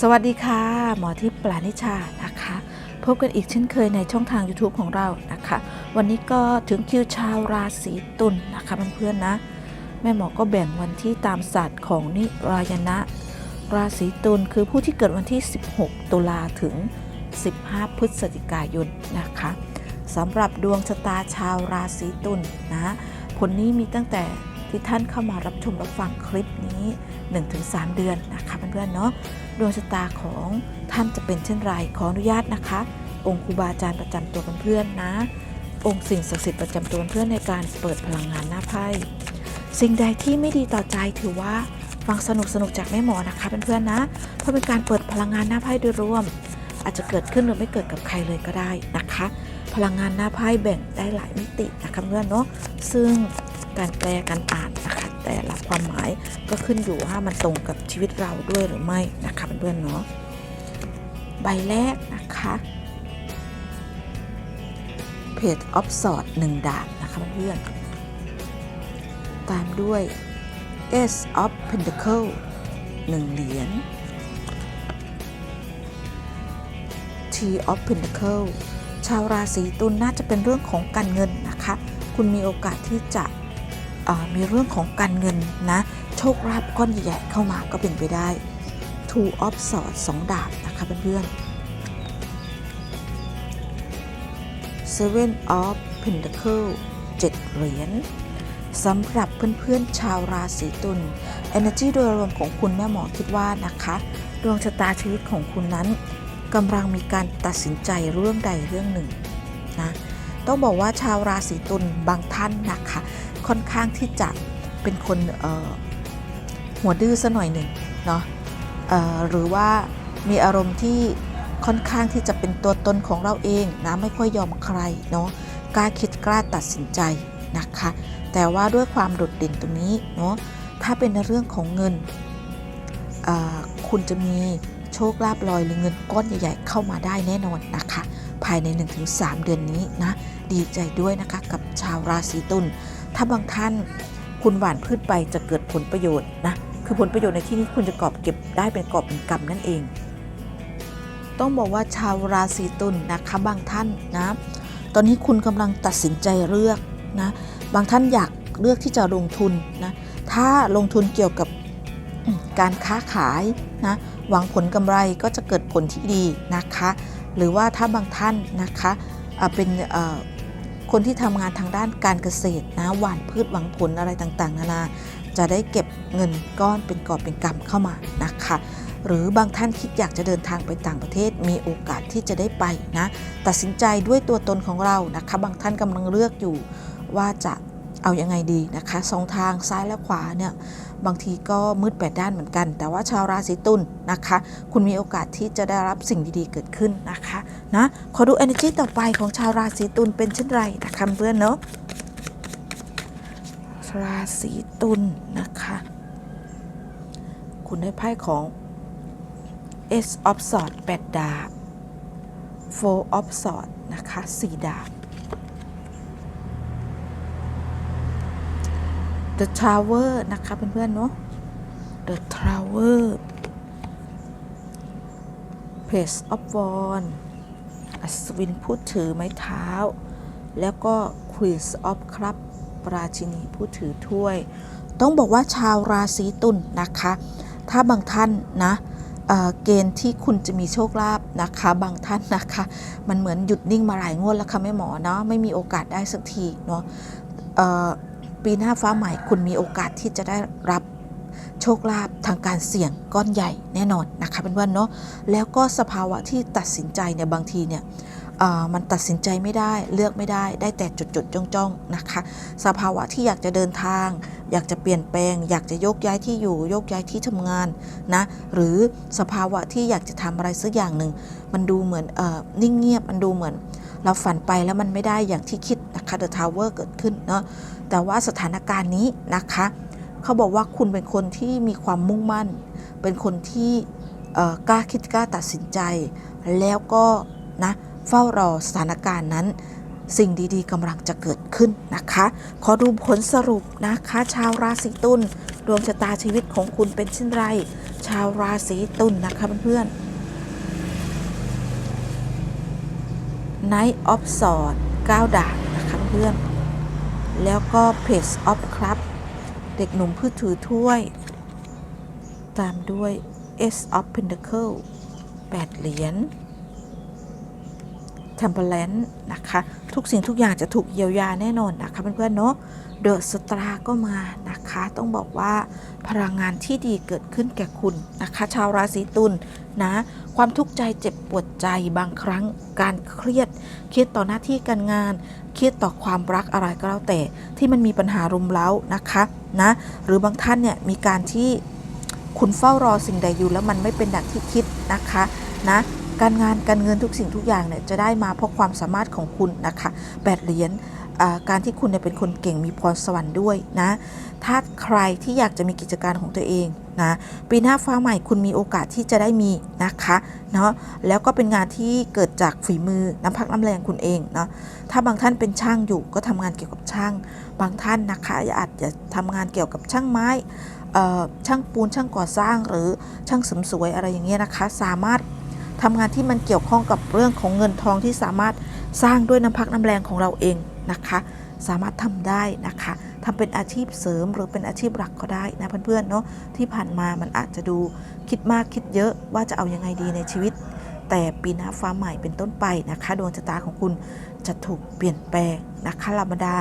สวัสดีค่ะ หมอทิพย์ปรานิชานะคะ พบกันอีกเช่นเคยในช่องทาง YouTube ของเรานะคะ วันนี้ก็ถึงคิวชาวราศีตุลนะคะเพื่อนๆนะ แม่หมอก็แบ่งวันที่ตามศาสตร์ของนิรายณะ ราศีตุลคือผู้ที่เกิดวันที่ 16 ตุลาถึง 15 พฤศจิกายนนะคะสำหรับดวงชะตาชาวราศีตุลนะผลนี้มีตั้งแต่ ที่ท่านเข้ามารับชมรับฟังคลิปนี้ 1-3 เดือนนะคะเพื่อนๆเนาะดวงชะตาของท่านจะเป็นเช่นไรขออนุญาตนะคะ องค์ครูบาอาจารย์ประจำตัวเพื่อนๆนะ องค์สิ่งศักดิ์สิทธิ์ประจำตัวเพื่อนในการเปิดพลังงานหน้าไพ่สิ่งใดที่ไม่ดีต่อใจถือว่าฟังสนุกสนุกจากแม่หมอนะคะเพื่อนๆนะเพราะเป็นการเปิดพลังงานหน้าไพ่โดยรวม อาจจะเกิดขึ้นหรือไม่เกิดกับใครเลยก็ได้นะคะ พลังงานหน้าไพ่แบ่งได้หลายมิตินะคะเพื่อนเนาะซึ่งการแปลการอ่านนะคะแต่ละความหมายก็ขึ้นอยู่ว่ามันตรงกับชีวิตเราด้วยหรือไม่นะคะเพื่อนเนาะใบแรกนะคะเพจออฟสอดหนึ่งดาบนะคะเพื่อนตามด้วย S of Pentacle หนึ่งเหรียญ T of Pentacle ชาวราศีตุลน่าจะเป็นเรื่องของการเงินนะคะ คุณมีโอกาสที่จะมีเรื่องของการเงินนะ โชคลาภก้อนใหญ่ๆเข้ามาก็เป็นไปได้ Two of Swords สองดาบนะคะเพื่อนๆ Seven of Pentacle เจ็ดเหรียญสำหรับเพื่อนๆชาวราศีตุล Energy โดยรวมของคุณแม่หมอคิดว่านะคะ ดวงชะตาชีวิตของคุณนั้น กำลังมีการตัดสินใจเรื่องใดเรื่องหนึ่งนะต้องบอกว่าชาวราศีตุลบางท่านนะคะค่อนข้างที่จะเป็นคนหัวดื้อซะหน่อยหนึ่งเนาะหรือว่ามีอารมณ์ที่ค่อนข้างที่จะเป็นตัวตนของเราเองนะไม่ค่อยยอมใครเนาะกล้าคิดกล้าตัดสินใจนะคะ แต่ว่าด้วยความโดดเด่นตรงนี้เนาะถ้าเป็นในเรื่องของเงินคุณจะมี โชคลาภลอยหรือเงินก้อนใหญ่ๆเข้ามาได้แน่นอนนะคะ ภายใน 1-3 เดือนนี้นะดีใจด้วยนะคะกับชาวราศีตุลถ้าบางท่านคุณหว่านพืชไปจะเกิดผลประโยชน์นะคือผลประโยชน์ในที่นี้คุณจะกอบเก็บได้เป็นกอบเป็นกำนั่นเอง ต้องบอกว่าชาวราศีตุลนะคะบางท่านนะตอนนี้คุณกำลังตัดสินใจเลือกนะบางท่านอยากเลือกที่จะลงทุนนะถ้าลงทุนเกี่ยวกับการค้าขายนะหวังผลกำไรก็จะเกิดผลที่ดีนะคะ หรือว่าถ้าบางท่านนะคะเป็นคนที่ทำงานทางด้านการเกษตรนะหว่านพืชหวังผลอะไรต่างๆ นานาจะได้เก็บเงินก้อนเป็นกอบเป็นกำเข้ามานะคะ หรือบางท่านคิดอยากจะเดินทางไปต่างประเทศมีโอกาสที่จะได้ไปนะ ตัดสินใจด้วยตัวตนของเรานะคะ บางท่านกำลังเลือกอยู่ว่าจะ เอายังไงดีนะคะสองทางซ้ายและขวาเนี่ยบางทีก็มืดแปดด้านเหมือนกัน แต่ว่าชาวราศีตุลนะคะ คุณมีโอกาสที่จะได้รับสิ่งดีๆเกิดขึ้นนะคะนะขอดู energy ต่อไปของชาวราศีตุลเป็นเช่นไรนะคะเพื่อนเนาะราศีตุลนะคะ คุณได้ไพ่ของ S of Swords 8ดาบ Four of Swords นะคะ4ดาบ The Tower นะคะเพื่อนๆเนาะ The Tower Page of Wands อัศวินผู้ถือไม้เท้า แล้วก็ Queen of Cup ราชินีผู้ถือถ้วย ต้องบอกว่าชาวราศีตุลนะคะ ถ้าบางท่านนะเเกณฑ์ที่คุณจะมีโชคลาภนะคะบางท่านนะคะ มันเหมือนหยุดนิ่งมาหลายงวดแล้วค่ะแม่หมอเนาะไม่มีโอกาสได้สักทีเนาะ ปีหน้าฟ้าใหม่คุณมีโอกาสที่จะได้รับโชคลาภทางการเสี่ยงก้อนใหญ่แน่นอนนะคะเพื่อนเนาะแล้วก็สภาวะที่ตัดสินใจเนี่ยบางทีเนี่ยมันตัดสินใจไม่ได้เลือกไม่ได้ได้แต่จุดๆจ้องๆนะคะ สภาวะที่อยากจะเดินทาง อยากจะเปลี่ยนแปลง อยากจะยกย้ายที่อยู่ยกย้ายที่ทำงานนะหรือสภาวะที่อยากจะทำอะไรสักอย่างหนึ่งมันดูเหมือนเออนิ่งเงียบมันดูเหมือน เราฝันไปแล้วมันไม่ได้อย่างที่คิดนะคะ The Tower เกิดขึ้นเนาะแต่ว่าสถานการณ์นี้นะคะเขาบอกว่าคุณเป็นคนที่มีความมุ่งมั่น เป็นคนที่กล้าคิดกล้าตัดสินใจ แล้วก็นะเฝ้ารอสถานการณ์นั้น สิ่งดีๆกำลังจะเกิดขึ้นนะคะ ขอดูผลสรุปนะคะ ชาวราศีตุลดวงชะตาชีวิตของคุณเป็นเช่นไร ชาวราศีตุลนะคะเพื่อนๆ Night of Sword 9ดาบนะคะเพื่อน แล้วก็ Page of Cup เด็กหนุ่มผู้ถือถ้วย ตามด้วย S of Pentacle 8 เหรียญ Temperance นะคะทุกสิ่งทุกอย่างจะถูกเยียวยาแน่นอนนะคะเพื่อนๆเนาะเดอะสตราก็มานะคะ ต้องบอกว่าพลังงานที่ดีเกิดขึ้นแก่คุณนะคะ ชาวราศีตุลนะ ความทุกข์ใจเจ็บปวดใจบางครั้งการเครียด เครียดต่อหน้าที่การงาน เครียดต่อความรักอะไรก็แล้วแต่ ที่มันมีปัญหารุมเร้านะคะนะ หรือบางท่านเนี่ยมีการที่คุณเฝ้ารอสิ่งใดอยู่แล้วมันไม่เป็นดังที่คิดนะคะนะ การงานการเงินทุกสิ่งทุกอย่างเนี่ยจะได้มาเพราะความสามารถของคุณนะคะแปดเหรียญการที่คุณเนี่ยเป็นคนเก่งมีพรสวรรค์ด้วยนะ ถ้าใครที่อยากจะมีกิจการของตัวเองนะปีหน้าฟ้าใหม่คุณมีโอกาสที่จะได้มีนะคะเนาะแล้วก็เป็นงานที่เกิดจากฝีมือน้ำพักน้ำแรงคุณเองเนาะถ้าบางท่านเป็นช่างอยู่ก็ทำงานเกี่ยวกับช่าง บางท่านนะคะอาจจะทำงานเกี่ยวกับช่างไม้ช่างปูนช่างก่อสร้างหรือช่างเสริมสวยอะไรอย่างเงี้ยนะคะ สามารถ ทำงานที่มันเกี่ยวข้องกับเรื่องของเงินทองที่สามารถสร้างด้วยน้ำพักน้ำแรงของเราเองนะคะ สามารถทำได้นะคะทำเป็นอาชีพเสริมหรือเป็นอาชีพหลักก็ได้นะเพื่อนๆเนาะที่ผ่านมามันอาจจะดูคิดมากคิดเยอะว่าจะเอายังไงดีในชีวิต แต่ปีหน้าฟ้าใหม่เป็นต้นไปนะคะดวงชะตาของคุณจะถูกเปลี่ยนแปลงนะคะลาบดา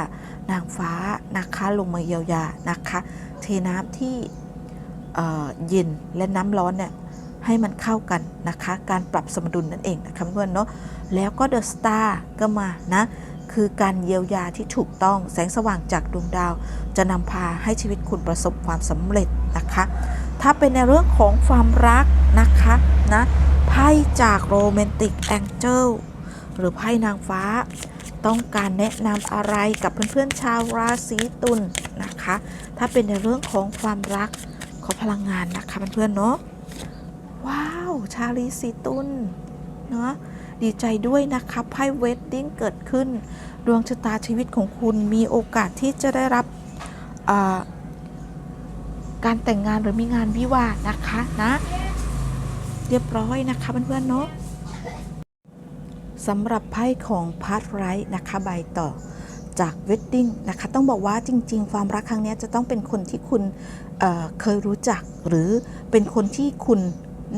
นางฟ้านะคะลงมาเยียวยานะคะ เทน้ำที่เอ่อเย็นและน้ำร้อนเนี่ย ให้มันเข้ากันนะคะ การปรับสมดุลนั่นเองนะคะเพื่อนเนาะแล้วก็เดอะสตาร์ก็มานะคือการเยียวยาที่ถูกต้องแสงสว่างจากดวงดาว จะนำพาให้ชีวิตคุณประสบความสำเร็จนะคะ ถ้าเป็นในเรื่องของความรักนะคะนะไพ่จากโรแมนติกแองเจิลหรือไพ่นางฟ้า ต้องการแนะนำอะไรกับเพื่อนๆชาวราศีตุลนะคะ ถ้าเป็นในเรื่องของความรักขอพลังงานนะคะเพื่อนๆเนาะว้าว ชาลีสีตุลเนาะดีใจด้วยนะคะไพ่เวดดิ้งเกิดขึ้น ดวงชะตาชีวิตของคุณมีโอกาสที่จะได้รับการแต่งงานหรือมีงานวิวาห์นะคะนะ เรียบร้อยนะคะเพื่อนๆเนาะสำหรับไพ่ของพาร์ทไรท์นะคะใบต่อจากเวดดิ้งนะคะต้องบอกว่าจริง ๆ ความรักครั้งนี้จะต้องเป็นคนที่คุณเเคยรู้จักหรือเป็นคนที่คุณ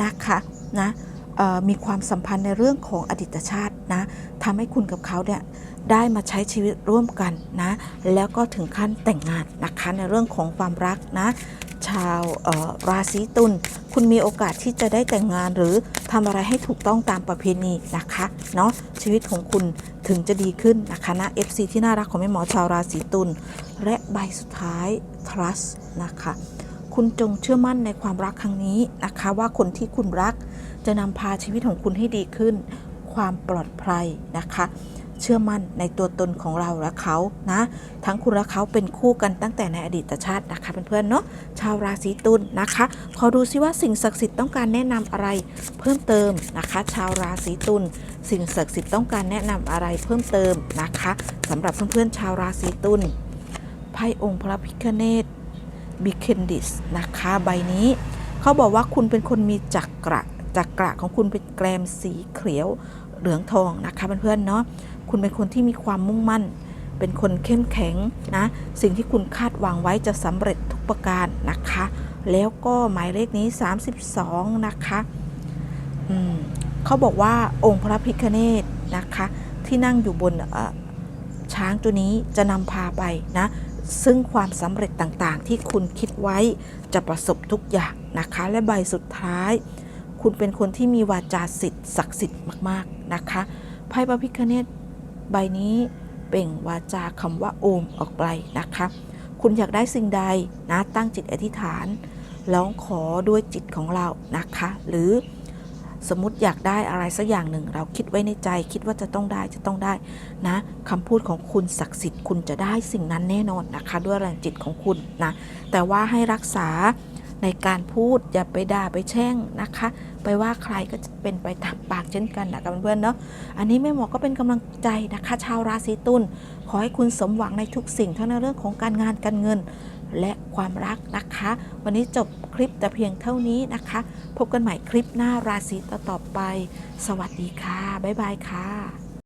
นะคะ นะมีความสัมพันธ์ในเรื่องของอดีตชาตินะทำให้คุณกับเขาเนี่ยได้มาใช้ชีวิตร่วมกันนะ แล้วก็ถึงขั้นแต่งงานนะคะในเรื่องของความรักนะ ชาวราศีตุลคุณมีโอกาสที่จะได้แต่งงานหรือทำอะไรให้ถูกต้องตามประเพณีนะคะเนาะชีวิตของคุณถึงจะดีขึ้นนะคะนะ FC ที่น่ารักของแม่หมอชาวราศีตุลและใบสุดท้าย trust นะคะ คุณจงเชื่อมั่นในความรักครั้งนี้นะคะ ว่าคนที่คุณรัก จะนำพาชีวิตของคุณให้ดีขึ้น ความปลอดภัยนะคะ เชื่อมั่นในตัวตนของเราและเขานะ ทั้งคุณและเขาเป็นคู่กันตั้งแต่ในอดีตชาตินะคะเพื่อนๆเนาะชาวราศีตุลนะคะ ขอดูซิว่าสิ่งศักดิ์สิทธิ์ต้องการแนะนำอะไรเพิ่มเติมนะคะ ชาวราศีตุลสิ่งศักดิ์สิทธิ์ต้องการแนะนำอะไรเพิ่มเติมนะคะสำหรับเพื่อนๆชาวราศีตุลไพ่องค์พระพิฆเนศบิเคนดิสนะคะ ใบนี้ เขาบอกว่าคุณเป็นคนมีจักระ จักระของคุณเป็นแกรมสีเขียวเหลืองทองนะคะเพื่อนๆเนาะคุณเป็นคนที่มีความมุ่งมั่น เป็นคนเข้มแข็งนะสิ่งที่คุณคาดหวังไว้จะสำเร็จทุกประการนะคะ แล้วก็หมายเลขนี้ 32 นะคะอืมเขาบอกว่าองค์พระพิฆเนศนะคะ ที่นั่งอยู่บนช้างตัวนี้จะนำพาไปนะ ซึ่งความสำเร็จต่างๆ ที่คุณคิดไว้จะประสบทุกอย่างนะคะ และใบสุดท้าย คุณเป็นคนที่มีวาจาสิทธิ์ศักดิ์สิทธิ์มากๆนะคะไพ่พระพิฆเนศใบนี้เป่งวาจาคำว่าโอมออกไปนะคะ คุณอยากได้สิ่งใดนะตั้งจิตอธิษฐานร้องขอด้วยจิตของเรานะคะ หรือสมมติอยากได้อะไรสักอย่างหนึ่ง เราคิดไว้ในใจคิดว่าจะต้องได้จะต้องได้นะคำพูดของคุณศักดิ์สิทธิ์คุณจะได้สิ่งนั้นแน่นอนนะคะ ด้วยแรงจิตของคุณนะแต่ว่าให้รักษา ในการพูดอย่าไปด่าไปแช่งนะคะ ไปว่าใครก็จะเป็นไปตามปากเช่นกันนะคะเพื่อนๆเนาะอันนี้แม่หมอก็เป็นกำลังใจนะคะ ชาวราศีตุลขอให้คุณสมหวังในทุกสิ่งทั้งในเรื่องของการงานการเงินและความรักนะคะ วันนี้จบคลิปแต่เพียงเท่านี้นะคะ พบกันใหม่คลิปหน้าราศีต่อๆไป สวัสดีค่ะ บ๊ายบายค่ะ